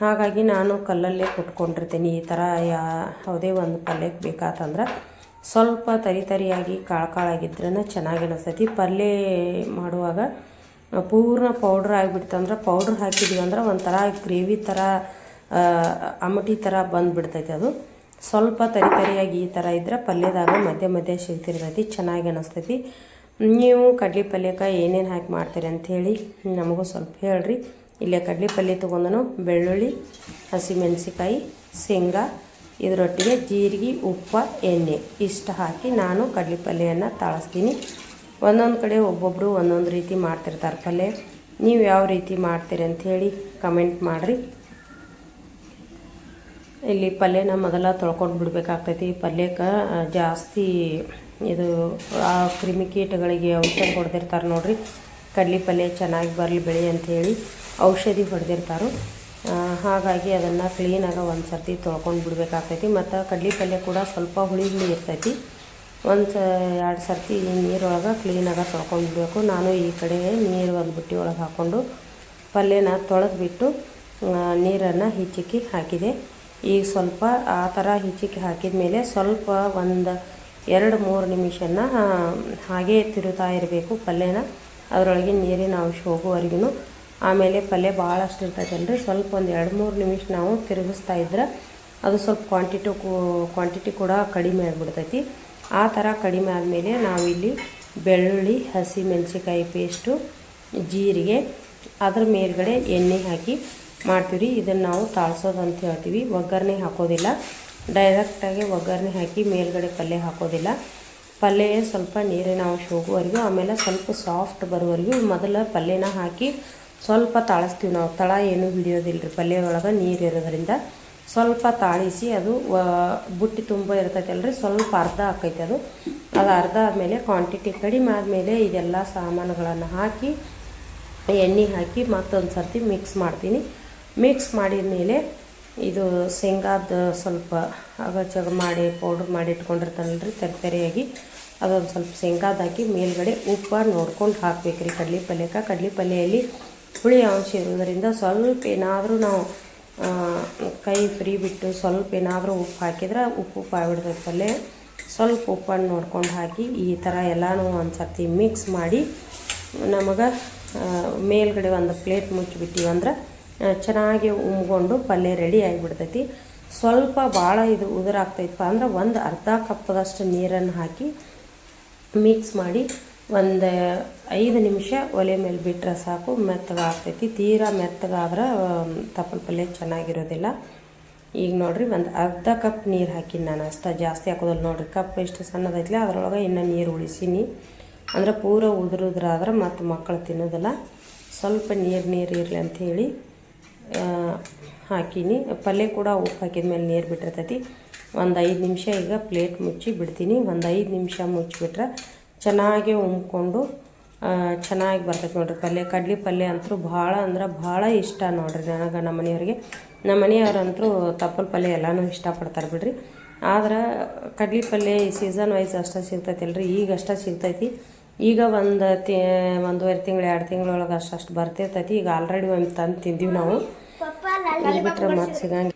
S1: ಹಾಗಾಗಿ ನಾನು ಕಲ್ಲಲ್ಲೇ ಕುಟ್ಕೊಂಡಿರ್ತೀನಿ. ಈ ಥರ ಯಾ, ಯಾವುದೇ ಒಂದು ಪಲ್ಯಕ್ಕೆ ಬೇಕಾತಂದ್ರೆ. ಸ್ವಲ್ಪ ತರಿ ತರಿಯಾಗಿ ಕಾಳು ಕಾಳಾಗಿದ್ರೇ ಚೆನ್ನಾಗಿ ಅನಿಸ್ತೈತಿ ಪಲ್ಯ ಮಾಡುವಾಗ ಪೂರ್ಣ ಪೌಡ್ರ್ ಆಗಿಬಿಡ್ತಂದ್ರೆ ಪೌಡ್ರ್ ಹಾಕಿದ್ವಿ ಅಂದ್ರೆ ಒಂಥರ ಗ್ರೇವಿ ಥರ ಅಮಟಿ ಥರ ಬಂದುಬಿಡ್ತೈತಿ ಅದು. ಸ್ವಲ್ಪ ತರಿ ತರಿಯಾಗಿ ಈ ಥರ ಇದ್ದರೆ ಪಲ್ಯದಾಗ ಮಧ್ಯ ಮಧ್ಯ ಸಿಗ್ತಿರ್ತೈತಿ, ಚೆನ್ನಾಗಿ ಅನಿಸ್ತೈತಿ. ನೀವು ಕಡ್ಲಿ ಪಲ್ಯಕ್ಕೆ ಏನೇನು ಹಾಕಿ ಮಾಡ್ತೀರಿ ಅಂಥೇಳಿ ನಮಗೂ ಸ್ವಲ್ಪ ಹೇಳ್ರಿ. ಇಲ್ಲೇ ಕಡ್ಲಿ ಪಲ್ಯ ತೊಗೊಂಡನು ಬೆಳ್ಳುಳ್ಳಿ ಹಸಿಮೆಣಸಿಕಾಯಿ ಶೇಂಗಾ ಇದರೊಟ್ಟಿಗೆ ಜೀರಿಗೆ, ಉಪ್ಪು, ಎಣ್ಣೆ ಇಷ್ಟು ಹಾಕಿ ನಾನು ಕಡಲೆ ಪಲ್ಯನ ತಾಳಿಸ್ತೀನಿ. ಒಂದೊಂದು ಕಡೆ ಒಬ್ಬೊಬ್ಬರು ಒಂದೊಂದು ರೀತಿ ಮಾಡ್ತಿರ್ತಾರೆ ಪಲ್ಯ. ನೀವು ಯಾವ ರೀತಿ ಮಾಡ್ತೀರಿ ಅಂಥೇಳಿ ಕಮೆಂಟ್ ಮಾಡಿರಿ. ಇಲ್ಲಿ ಪಲ್ಯನ ಮೊದಲ ತೊಳ್ಕೊಂಡು ಬಿಡಬೇಕಾಗ್ತೈತಿ. ಪಲ್ಯಕ್ಕೆ ಜಾಸ್ತಿ ಇದು ಆ ಕ್ರಿಮಿಕೀಟಗಳಿಗೆ ಔಷಧಿ ಹೊಡೆದಿರ್ತಾರೆ ನೋಡಿರಿ. ಕಡ್ಲಿ ಪಲ್ಯ ಚೆನ್ನಾಗಿ ಬರಲಿ ಬೆಳೆ ಅಂಥೇಳಿ ಔಷಧಿ ಹೊಡೆದಿರ್ತಾರೆ. ಹಾಗಾಗಿ ಅದನ್ನು ಕ್ಲೀನಾಗಿ ಒಂದು ಸರ್ತಿ ತೊಳ್ಕೊಂಡು ಬಿಡಬೇಕಾಗ್ತೈತಿ. ಮತ್ತು ಕಡ್ಲಿ ಪಲ್ಯ ಕೂಡ ಸ್ವಲ್ಪ ಹುಳಿ ಹುಳಿ ಇರ್ತೈತಿ. ಒಂದು ಸ, ಎರಡು ಸರ್ತಿ ನೀರೊಳಗೆ ಕ್ಲೀನಾಗಿ ತೊಳ್ಕೊಂಡು ಬಿಡಬೇಕು. ನಾನು ಈ ಕಡೆ ನೀರು ಒಂದು ಬುಟ್ಟಿ ಒಳಗೆ ಹಾಕ್ಕೊಂಡು ಪಲ್ಯನ ತೊಳೆದ್ಬಿಟ್ಟು ನೀರನ್ನು ಹಿಚ್ಚಿಕ್ಕಿ ಹಾಕಿದೆ. ಈಗ ಸ್ವಲ್ಪ ಆ ಥರ ಹಿಚ್ಚಿಕ್ಕಿ ಹಾಕಿದ ಮೇಲೆ ಸ್ವಲ್ಪ ಒಂದು ಎರಡು ಮೂರು ನಿಮಿಷನ ಹಾಗೇ ತಿರುತ್ತಾ ಇರಬೇಕು ಪಲ್ಯನ. ಅದರೊಳಗೆ ನೀರಿನ ಅಂಶ ಹೋಗುವವರೆಗೂ ಆಮೇಲೆ ಪಲ್ಯ ಭಾಳಷ್ಟು ಇರ್ತೈತಲ್ರಿ ಸ್ವಲ್ಪ ಒಂದು ಎರಡು ಮೂರು ನಿಮಿಷ ನಾವು ತಿರುಗಿಸ್ತಾ ಇದ್ರೆ ಅದು ಸ್ವಲ್ಪ ಕ್ವಾಂಟಿಟಿ ಕ್ವಾಂಟಿಟಿ ಕೂಡ ಕಡಿಮೆ ಆಗಿಬಿಡ್ತೈತಿ. ಆ ಥರ ಕಡಿಮೆ ಆದಮೇಲೆ ನಾವಿಲ್ಲಿ ಬೆಳ್ಳುಳ್ಳಿ, ಹಸಿ ಮೆಣಸಿಕಾಯಿ ಪೇಸ್ಟು ಜೀರಿಗೆ, ಅದ್ರ ಮೇಲ್ಗಡೆ ಎಣ್ಣೆ ಹಾಕಿ ಮಾಡ್ತೀವಿ ರೀ ಇದನ್ನು ನಾವು ತಾಳ್ಸೋದು ಅಂತ ಹೇಳ್ತೀವಿ. ಒಗ್ಗರಣೆ ಹಾಕೋದಿಲ್ಲ. ಡೈರೆಕ್ಟಾಗಿ ಒಗ್ಗರಣೆ ಹಾಕಿ ಮೇಲ್ಗಡೆ ಪಲ್ಯ ಹಾಕೋದಿಲ್ಲ. ಪಲ್ಯ ಸ್ವಲ್ಪ ನೀರಿನ ಅಂಶ ಹೋಗುವವರೆಗೂ ಆಮೇಲೆ ಸ್ವಲ್ಪ ಸಾಫ್ಟ್ ಬರುವವರೆಗೂ ಮೊದಲು ಪಲ್ಯನ ಹಾಕಿ ಸ್ವಲ್ಪ ತಾಳಿಸ್ತೀವಿ ನಾವು. ತಳ ಏನು ಹಿಡಿಯೋದಿಲ್ಲ ರೀ ಪಲ್ಯ ಒಳಗೆ ನೀರು ಇರೋದ್ರಿಂದ ಸ್ವಲ್ಪ ತಾಳಿಸಿ ಅದು ಬುಟ್ಟಿ ತುಂಬ ಇರ್ತೈತಲ್ರಿ. ಸ್ವಲ್ಪ ಅರ್ಧ ಹಾಕೈತೆ ಅದು. ಅದು ಅರ್ಧ ಆದಮೇಲೆ ಕ್ವಾಂಟಿಟಿ ಕಡಿಮೆ ಆದಮೇಲೆ ಇದೆಲ್ಲ ಸಾಮಾನುಗಳನ್ನು ಹಾಕಿ, ಎಣ್ಣೆ ಹಾಕಿ ಮತ್ತೊಂದು ಸರ್ತಿ ಮಿಕ್ಸ್ ಮಾಡ್ತೀನಿ. ಮಿಕ್ಸ್ ಮಾಡಿದ ಮೇಲೆ ಇದು ಶೇಂಗಾದ ಸ್ವಲ್ಪ ಅಗಚಗ ಮಾಡಿ ಪೌಡ್ರ್ ಮಾಡಿ ಇಟ್ಕೊಂಡಿರ್ತಾನಲ್ರಿ ತರಕಾರಿಯಾಗಿ ಅದೊಂದು ಸ್ವಲ್ಪ ಶೇಂಗಾದ ಹಾಕಿ ಮೇಲ್ಗಡೆ ಉಪ್ಪು ನೋಡ್ಕೊಂಡು ಹಾಕ್ಬೇಕ್ರಿ. ಕಡ್ಲೆ ಪಲ್ಯಕ್ಕೆ. ಕಡ್ಲೆ ಪಲ್ಯಲ್ಲಿ ಹುಳಿ ಅಂಶ ಇರೋದರಿಂದ ಸ್ವಲ್ಪ ಏನಾದರೂ ನಾವು ಕೈ ಫ್ರೀ ಬಿಟ್ಟು ಸ್ವಲ್ಪ ಏನಾದರೂ ಉಪ್ಪು ಹಾಕಿದ್ರೆ ಉಪ್ಪು ಉಪ್ಪು ಆಗ್ಬಿಡ್ತೈತೆ ಸ್ವಲ್ಪ ಉಪ್ಪನ್ನು ನೋಡ್ಕೊಂಡು ಹಾಕಿ ಈ ಥರ ಎಲ್ಲನೂ ಒಂದು ಸರ್ತಿ ಮಿಕ್ಸ್ ಮಾಡಿ ನಮಗೆ ಮೇಲ್ಗಡೆ ಒಂದು ಪ್ಲೇಟ್ ಮುಚ್ಚಿಬಿಟ್ಟಿವಿ ಅಂದ್ರೆ ಚೆನ್ನಾಗಿ ಉಮ್ಕೊಂಡು ಪಲ್ಯ ರೆಡಿ ಆಗಿಬಿಡ್ತೈತಿ. ಸ್ವಲ್ಪ ಭಾಳ ಇದು ಉದುರಾಗ್ತೈತಪ್ಪ ಅಂದ್ರೆ ಒಂದು ಅರ್ಧ ಕಪ್ಪದಷ್ಟು ನೀರನ್ನು ಹಾಕಿ ಮಿಕ್ಸ್ ಮಾಡಿ ಒಂದು ಐದು ನಿಮಿಷ ಒಲೆ ಮೇಲೆ ಬಿಟ್ಟರೆ ಸಾಕು, ಮೆತ್ತಗಾಗ್ತೈತಿ. ತೀರಾ ಮೆತ್ತಗಾದ್ರೆ ತಪ್ಪಲ ಪಲ್ಯ ಚೆನ್ನಾಗಿರೋದಿಲ್ಲ. ಈಗ ನೋಡಿರಿ, ಒಂದು ಅರ್ಧ ಕಪ್ ನೀರು ಹಾಕಿನಿ ನಾನು ಅಷ್ಟ. ಜಾಸ್ತಿ ಹಾಕೋದಿಲ್ಲ ನೋಡಿರಿ, ಕಪ್ ಎಷ್ಟು ಸಣ್ಣದೈತಿಲ್ಲ ಅದರೊಳಗೆ ಇನ್ನು ನೀರು ಉಳಿಸೀನಿ. ಅಂದ್ರೆ ಪೂರ ಉದುರುದ್ರಾದ್ರೆ ಮತ್ತು ಮಕ್ಕಳು ತಿನ್ನೋದಿಲ್ಲ. ಸ್ವಲ್ಪ ನೀರು ನೀರು ಇರಲಿ ಅಂಥೇಳಿ ಹಾಕೀನಿ. ಪಲ್ಯ ಕೂಡ ಉಪ್ಪು ಹಾಕಿದ ಮೇಲೆ ನೀರು ಬಿಟ್ಟಿರ್ತೈತಿ. ಒಂದು ಐದು ನಿಮಿಷ ಈಗ ಪ್ಲೇಟ್ ಮುಚ್ಚಿ ಬಿಡ್ತೀನಿ. ಒಂದು ಐದು ನಿಮಿಷ ಮುಚ್ಚಿಬಿಟ್ರೆ ಚೆನ್ನಾಗಿ ಉಮ್ಕೊಂಡು ಚೆನ್ನಾಗಿ ಬರ್ತೈತೆ ನೋಡ್ರಿ. ಪಲ್ಯ, ಕಡ್ಲಿ ಪಲ್ಯ ಅಂತೂ ಭಾಳ ಅಂದ್ರೆ ಭಾಳ ಇಷ್ಟ ನೋಡ್ರಿ ನನಗೆ ನಮ್ಮ ಮನೆಯವ್ರಿಗೆ. ನಮ್ಮ ಮನೆಯವ್ರಂತೂ ತಪ್ಪಲ್ ಪಲ್ಯ ಎಲ್ಲನೂ ಇಷ್ಟಪಡ್ತಾರೆ ಬಿಡ್ರಿ. ಆದ್ರೆ ಕಡ್ಲಿ ಪಲ್ಯ ಈ ಸೀಸನ್ ವೈಸ್ ಅಷ್ಟೇ ಸಿಗ್ತೈತಿಲ್ರಿ ಈಗ ಅಷ್ಟೇ ಸಿಗ್ತೈತಿ. ಈಗ ಒಂದು ತಿ, ಒಂದೂವರೆ ತಿಂಗಳು, ಎರಡು ತಿಂಗಳೊಳಗೆ ಅಷ್ಟು ಬರ್ತಿರ್ತೈತಿ. ಈಗ ಆಲ್ರೆಡಿ ಒಂದು ತಂದು ತಿಂದೀವಿ ನಾವು. ಇಲ್ಲಿ ಬಿಟ್ರೆ ಮತ್ತೆ ಸಿಗಂಗೆ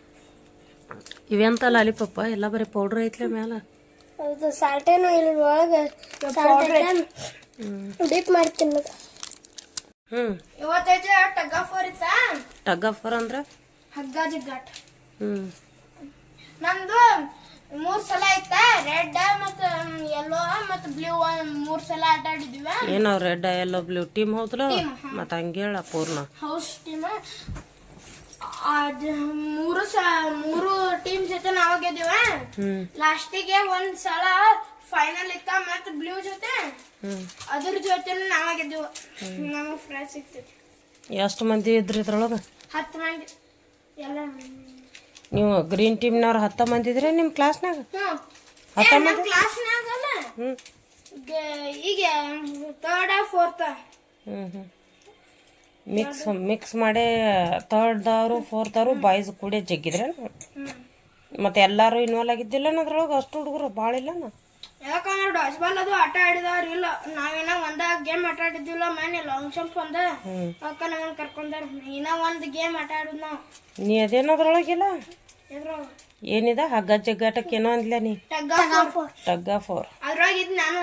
S1: ಇವೆಂತ ಲಾಲಿಪಪ್ಪ ಎಲ್ಲ ಬರೀ ಪೌಡ್ರ್ ಐತ್ಲೆ ಮ್ಯಾಲ?
S2: ಅದು ಸಾಲ್ಟೇನು ಇಲ್ಲ ಒಳಗೆ ಡಿಪ್ ಮಾಡಿ ತಿನ್ನೋದು
S1: ಹ್ಞೂ
S2: ಇವತ್ತೈತೆ ಟಗ್ ಆಫ್ ಇತ್ತಾ?
S1: ಟಗ್ ಆಫರ್ ಅಂದ್ರೆ?
S2: ಹಗ್ಗ ಜಿಗ್ಗಾಟ
S1: ಹ್ಞೂ
S2: ನಂದು ಮೂರ್ ಸಲ ಐತಾ ರೆಡ್ ಮತ್ತ ಯೆಲ್ಲೋ ಮತ್ತ ಬ್ಲೂ ಮೂರ್ ಸಲ ಆಟ ಆಡಿದ್ವಿ
S1: ಏನೋ ರೆಡ್ ಎಲ್ಲೋ ಬ್ಲೂ ಟೀಮ್ ಹೌದಲ್ಲ ಮತ್ತು ಹಂಗೇಳ ಪೂರ್ಣ.
S2: ಹೌಸ್ ಟೀಮ್ ಮೂರು ಮೂರು ಟೀಮ್ ಜೊತೆ ನಾವು ಗೆದ್ದೀವ. ಲಾಸ್ಟಿಗೆ ಒಂದ್ ಸಲ ಫೈನಲ್ ಇತ್ತ ಮತ್ ಬ್ಲೂ ಜೊತೆ. ಅದ್ರ ಜೊತೆ ನಾವ ಗೆದ್ದೀವ. ನಮಗ್ ಫ್ರೈಸ್ ಸಿಗ್ತೈತಿ
S1: ಎಷ್ಟು ಮಂದಿ ಇದ್ರಿ ಇದ್ರೊಳಗೆ?
S2: ಹತ್ತು ಮಂದಿ. ಎಲ್ಲ
S1: ನೀವು ಗ್ರೀನ್ ಟೀಮ್ನವ್ರು ಹತ್ತ ಮಂದಿ ಇದ್ರೆ ನಿಮ್ಮ ಕ್ಲಾಸ್ನಾಗ ಹತ್ತ ಮಂದಿ? ಕ್ಲಾಸ್ನಾಗ
S2: ಈಗ ತರ್ಡ ಫೋರ್ತ್
S1: ಹ್ಞೂ ಹ್ಞೂ ಮಿಕ್ಸ್ ಮಿಕ್ಸ್ ಮಾಡಿ ತರ್ಡ್ದವರು ಫೋರ್ತವರು ಬಾಯ್ಸ್ ಕೂಡ
S2: ಜಗ್ಗಿದ್ರೆ
S1: ಮತ್ತೆ ಎಲ್ಲರೂ ಇನ್ವಾಲ್ವ್ ಆಗಿದ್ದಿಲ್ಲ ಅದ್ರೊಳಗೆ ಅಷ್ಟು ಹುಡುಗರು ಭಾಳ ಇಲ್ಲನ?
S2: ಯಾಕಂದ್ರೆ ಡಾಸ್ ಬಾಲ್ ಅದು ಆಟ ಆಡಿದವ್ರ ಇಲ್ಲ. ನಾವೇನ ಒಂದ ಗೇಮ್ ಆಟ ಆಡಿದ್ವಿಲ್ಲ ಮನೆ ಲಾಂಗ್ ಜಂಪ್ ಒಂದ. ಅಕ್ಕ ನಮ್ಮನ್ನ ಕರ್ಕೊಂಡಾರ. ಇನ್ನ ಒಂದ್ ಗೇಮ್ ಆಟ ಆಡುದ್ ನಾವು.
S1: ನೀ ಅದೇನು ಅದ್ರೊಳಗಿಲ್ಲ?
S2: ಎದ್ರ.
S1: ಏನಿದೆ? ಹಗ್ಗ ಜಗ್ಗಾಟಕ್ಕೆ ಏನೋ ಅಂದ್ಲ ನೀ.
S2: ಟಗ್
S1: ಟಗ್ಗ ಫೋರ್
S2: ಅದ್ರೊಳಗಿದ್ ನಾನು.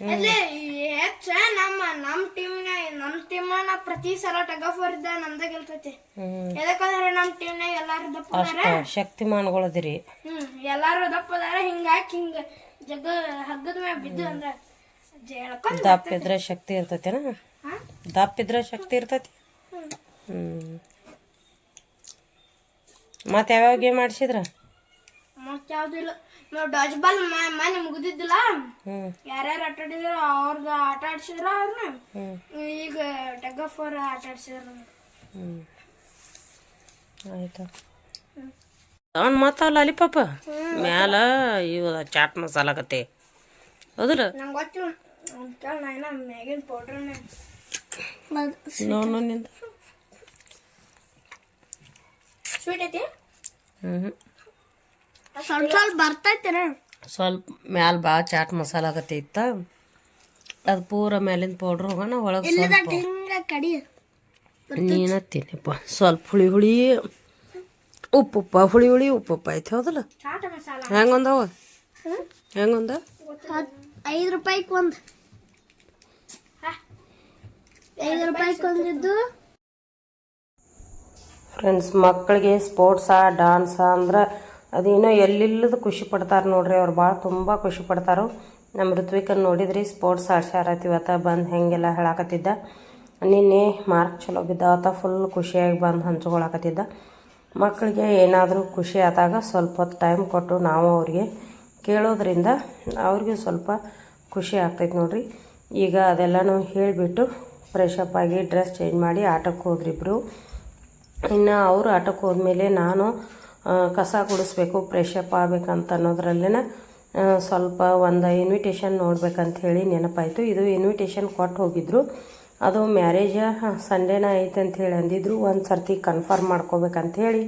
S2: ಹೆಚ್ಚ ನಮ್ಮ ನಮ್ ಟೀಮ್ ನಮ್ ಟೀಮ್ನ ಪ್ರತಿ ಸಲ ಟಗ್ ಆಫ್ ಇದ್ದ ನಮ್ದ ಗೆಲ್ತೈತಿ. ಯಾಕಂದ್ರೆ ನಮ್ ಟೀಮ್ ನಾಗ ಎಲ್ಲಾರು ದಪ್ಪ ಅದಾರ
S1: ಶಕ್ತಿಮಾನ್ಗಳದಿರಿ.
S2: ಹ್ಮ್ ಎಲ್ಲಾರು ದಪ್ಪ ಅದಾರ ಹಿಂಗಾಕಿ ಹಿಂಗ ಜಗ ಹಗ್ಗದ ಮ್ಯಾಗ ಬಿದ್ದು ಅಂದ್ರ
S1: ದಪ್ಪ ಇದ್ರೆ ಶಕ್ತಿ ಇರ್ತೈತೇನ? ದಪ್ಪ ಇದ್ರೆ ಶಕ್ತಿ ಇರ್ತೈತಿ?
S2: ಹ್ಮ್.
S1: ಮತ್ತೆ ಯಾವ್ಯಾವ ಗೇಮ್ ಆಡ್ಸಿದ್ರ?
S2: ಮತ್ ನಾವು ಡಾಜ್ ಬಾಲ್ ಮನೆ ಮುಗಿದಿದ್ದಿಲ್ಲ. ಯಾರ್ಯಾರು ಆಟ ಆಡಿದ್ರು ಅವ್ರದ್ದು ಆಟ ಆಡ್ಸಿದ್ರ ಅವ್ರನ್ನ ಈಗ ಟಗ್ ಆಫ್ ಅವ್ರ ಆಟ ಆಡ್ಸಿದ್ರ.
S1: ಆಯ್ತು. ಅವ್ನು ಮತ್ತೆ ಲಾಲಿಪಾಪ ಮ್ಯಾಲ ಇವ ಚಾಟ್ ಮಸಾಲ ಕತೆ ಹೌದ್ರ
S2: ನಂಗೆ ಗೊತ್ತಿಲ್ಲ ಕೇಳ ನಾ ಏನ ಮ್ಯಾಗಿನ ಪೌಡ್ರನ್ನ
S1: ನೋಡು ನಿಂದ.
S2: ಸ್ವೀಟ್ ಐತಿ?
S1: ಹ್ಞೂ
S2: ಸ್ವಲ್ಪ ಸ್ವಲ್ಪ ಬರ್ತೈತೇನ?
S1: ಸ್ವಲ್ಪ ಮ್ಯಾಲ ಭಾಳ ಚಾಟ್ ಮಸಾಲ ಆಗತ್ತೆ ಇತ್ತ. ಅದು ಪೂರ ಮ್ಯಾಲಿನ ಪೌಡ್ರ್ ಹೋಗೋಣ ಒಳಗೆ ಸ್ವಲ್ಪ
S2: ಕಡಿ.
S1: ನೀನ ತಿನ್ನಪ್ಪ. ಸ್ವಲ್ಪ ಹುಳಿ ಹುಳಿ ಉಪ್ಪುಪ್ಪ ಹುಳಿ ಹುಳಿ ಉಪ್ಪುಪ್ಪ ಐತೆ ಹೌದಲ್ಲ? ಹೆಂಗೊಂದವ ಹೆಂಗೊಂದ
S2: ಐದು ರೂಪಾಯಿಗೆ ಒಂದು. ಐದು ರೂಪಾಯಿ ಒಂದಿದ್ದು.
S1: ಫ್ರೆಂಡ್ಸ್ ಮಕ್ಕಳಿಗೆ ಸ್ಪೋರ್ಟ್ಸಾ ಡಾನ್ಸಾ ಅಂದ್ರೆ ಅದೇನೋ ಎಲ್ಲಿಲ್ಲದ ಖುಷಿ ಪಡ್ತಾರೆ ನೋಡ್ರಿ ಅವ್ರು ಭಾಳ ತುಂಬ ಖುಷಿ ಪಡ್ತಾರೋ. ನಮ್ಮ ಋತ್ವಿಕನ್ ನೋಡಿದ್ರಿ ಸ್ಪೋರ್ಟ್ಸ್ ಆಡ್ಸ್ಯಾರತಿ ಇವತ್ತ ಬಂದು ಹೆಂಗೆಲ್ಲ ಹೇಳಾಕತ್ತಿದ್ದ. ನಿನ್ನೆ ಮಾರ್ಕ್ ಚಲೋ ಬಿದ್ದಾವತ್ತ ಫುಲ್ ಖುಷಿಯಾಗಿ ಬಂದು ಹಂಚ್ಕೊಳಕತ್ತಿದ್ದ. ಮಕ್ಕಳಿಗೆ ಏನಾದರೂ ಖುಷಿ ಆದಾಗ ಸ್ವಲ್ಪ ಟೈಮ್ ಕೊಟ್ಟು ನಾವು ಅವ್ರಿಗೆ ಕೇಳೋದ್ರಿಂದ ಅವ್ರಿಗೆ ಸ್ವಲ್ಪ ಖುಷಿ ಆಗ್ತೈತೆ ನೋಡ್ರಿ. ಈಗ ಅದೆಲ್ಲನೂ ಹೇಳಿಬಿಟ್ಟು ಫ್ರೆಶ್ ಅಪ್ ಆಗಿ ಡ್ರೆಸ್ ಚೇಂಜ್ ಮಾಡಿ ಆಟಕ್ಕೆ ಹೋದ್ರಿಬ್ರು. ಇನ್ನು ಅವರು ಆಟಕ್ಕೆ ಹೋದ್ಮೇಲೆ ನಾನು ಕಸ ಗುಡಿಸ್ಬೇಕು ಫ್ರೆಶ್ ಅಪ್ ಆಗ್ಬೇಕಂತ ಅನ್ನೋದ್ರಲ್ಲೇ ಸ್ವಲ್ಪ ಒಂದು ಇನ್ವಿಟೇಷನ್ ನೋಡ್ಬೇಕಂತ ಹೇಳಿ ನೆನಪಾಯಿತು. ಇದು ಇನ್ವಿಟೇಷನ್ ಕೊಟ್ಟು ಹೋಗಿದ್ರು. ಅದು ಮ್ಯಾರೇಜ ಸಂಡೇನ ಐತೆ ಅಂತ ಹೇಳಿ ಅಂದಿದ್ರು. ಒಂದು ಸರ್ತಿ ಕನ್ಫರ್ಮ್ ಮಾಡ್ಕೋಬೇಕಂತ ಹೇಳಿ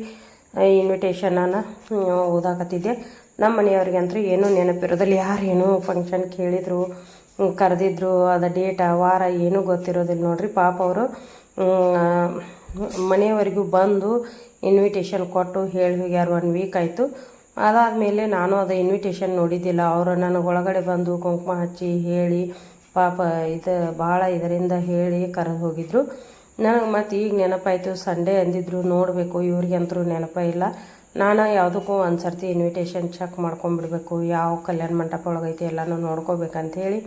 S1: ಇನ್ವಿಟೇಷನನ್ನು ಓದಾಕತ್ತಿದ್ದೆ. ನಮ್ಮ ಮನೆಯವ್ರಿಗೆ ಅಂತೂ ಏನೂ ನೆನಪಿರೋದಿಲ್ಲ. ಯಾರು ಏನೂ ಫಂಕ್ಷನ್ ಕೇಳಿದರು, ಕರೆದಿದ್ರು, ಅದು ಡೇಟ ವಾರ ಏನೂ ಗೊತ್ತಿರೋದಿಲ್ಲ ನೋಡಿರಿ. ಪಾಪ ಅವರು ಮನೆಯವರೆಗೂ ಬಂದು ಇನ್ವಿಟೇಷನ್ ಕೊಟ್ಟು ಹೇಳಿ ಹೋಗ್ಯಾರ ಒನ್ ವೀಕ್ ಆಯಿತು. ಅದಾದಮೇಲೆ ನಾನು ಅದು ಇನ್ವಿಟೇಷನ್ ನೋಡಿದ್ದಿಲ್ಲ. ಅವರು ನನಗೆ ಒಳಗಡೆ ಬಂದು ಕುಂಕುಮ ಹಚ್ಚಿ ಹೇಳಿ, ಪಾಪ ಇದು ಭಾಳ ಇದರಿಂದ ಹೇಳಿ ಕರೆದು ಹೋಗಿದ್ರು. ನನಗೆ ಮತ್ತು ಈಗ ನೆನಪಾಯಿತು ಸಂಡೇ ಅಂದಿದ್ರು, ನೋಡಬೇಕು, ಇವ್ರಿಗಂತರೂ ಅಂತರೂ ನೆನಪಿಲ್ಲ ನಾನು ಯಾವುದಕ್ಕೂ ಒಂದು ಸರ್ತಿ ಇನ್ವಿಟೇಷನ್ ಚೆಕ್ ಮಾಡ್ಕೊಂಬಿಡ್ಬೇಕು, ಯಾವ ಕಲ್ಯಾಣ ಮಂಟಪ ಒಳಗೈತೆ ಎಲ್ಲನೂ ನೋಡ್ಕೋಬೇಕಂತ ಹೇಳಿ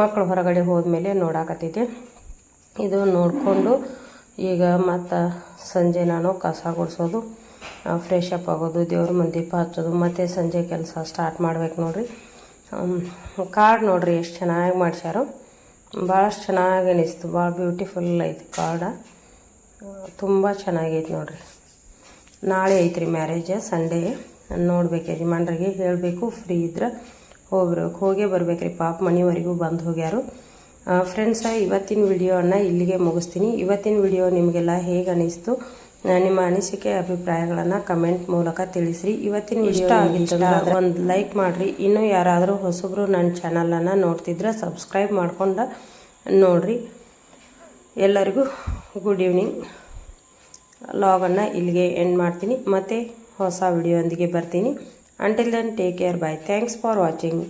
S1: ಮಕ್ಕಳು ಹೊರಗಡೆ ಹೋದ್ಮೇಲೆ ನೋಡಾಕತ್ತಿದ್ದೆ ಇದು ನೋಡಿಕೊಂಡು ಈಗ ಮತ್ತು ಸಂಜೆ ನಾನು ಕಸ ಗುಡಿಸೋದು ಫ್ರೆಶ್ ಅಪ್ ಆಗೋದು, ದೇವ್ರ ಮುಂದೆ ದೀಪ ಹಚ್ಚೋದು ಮತ್ತು ಸಂಜೆ ಕೆಲಸ ಸ್ಟಾರ್ಟ್ ಮಾಡ್ಬೇಕು ನೋಡ್ರಿ. ಕಾರ್ಡ್ ನೋಡ್ರಿ ಎಷ್ಟು ಚೆನ್ನಾಗಿ ಮಾಡ್ಸ್ಯಾರೋ. ಭಾಳಷ್ಟು ಚೆನ್ನಾಗಿ ಅನಿಸ್ತು ಭಾಳ ಬ್ಯೂಟಿಫುಲ್ ಐತಿ ಕಾರ್ಡ ತುಂಬ ಚೆನ್ನಾಗೈತೆ ನೋಡ್ರಿ. ನಾಳೆ ಐತ್ರಿ ಮ್ಯಾರೇಜ್ ಸಂಡೇ ನೋಡ್ಬೇಕು ಯಜಮಾನ್ರಿಗೆ ಹೇಳಬೇಕು ಫ್ರೀ ಇದ್ರೆ ಹೋಗ್ಬೇಕು ಹೋಗೇ ಬರ್ಬೇಕ್ರಿ. ಪಾಪ ಮನೆವರೆಗೂ ಬಂದು ಹೋಗ್ಯಾರು. ಫ್ರೆಂಡ್ಸ ಇವತ್ತಿನ ವಿಡಿಯೋನ ಇಲ್ಲಿಗೆ ಮುಗಿಸ್ತೀನಿ. ಇವತ್ತಿನ ವಿಡಿಯೋ ನಿಮಗೆಲ್ಲ ಹೇಗೆ ಅನಿಸ್ತು ನಿಮ್ಮ ಅನಿಸಿಕೆ ಅಭಿಪ್ರಾಯಗಳನ್ನು ಕಮೆಂಟ್ ಮೂಲಕ ತಿಳಿಸ್ರಿ. ಇವತ್ತಿನ ವಿಡಿಯೋ ಆಗಿತ್ತು ಒಂದು ಲೈಕ್ ಮಾಡಿರಿ. ಇನ್ನೂ ಯಾರಾದರೂ ಹೊಸಬ್ರು ನನ್ನ ಚಾನಲನ್ನು ನೋಡ್ತಿದ್ರೆ ಸಬ್ಸ್ಕ್ರೈಬ್ ಮಾಡಿಕೊಂಡು ನೋಡಿರಿ. ಎಲ್ಲರಿಗೂ ಗುಡ್ ಈವ್ನಿಂಗ್ ಲಾಗನ್ನು ಇಲ್ಲಿಗೆ ಎಂಡ್ ಮಾಡ್ತೀನಿ. ಮತ್ತು ಹೊಸ ವಿಡಿಯೋಂದಿಗೆ ಬರ್ತೀನಿ. Until then take care bye thanks for watching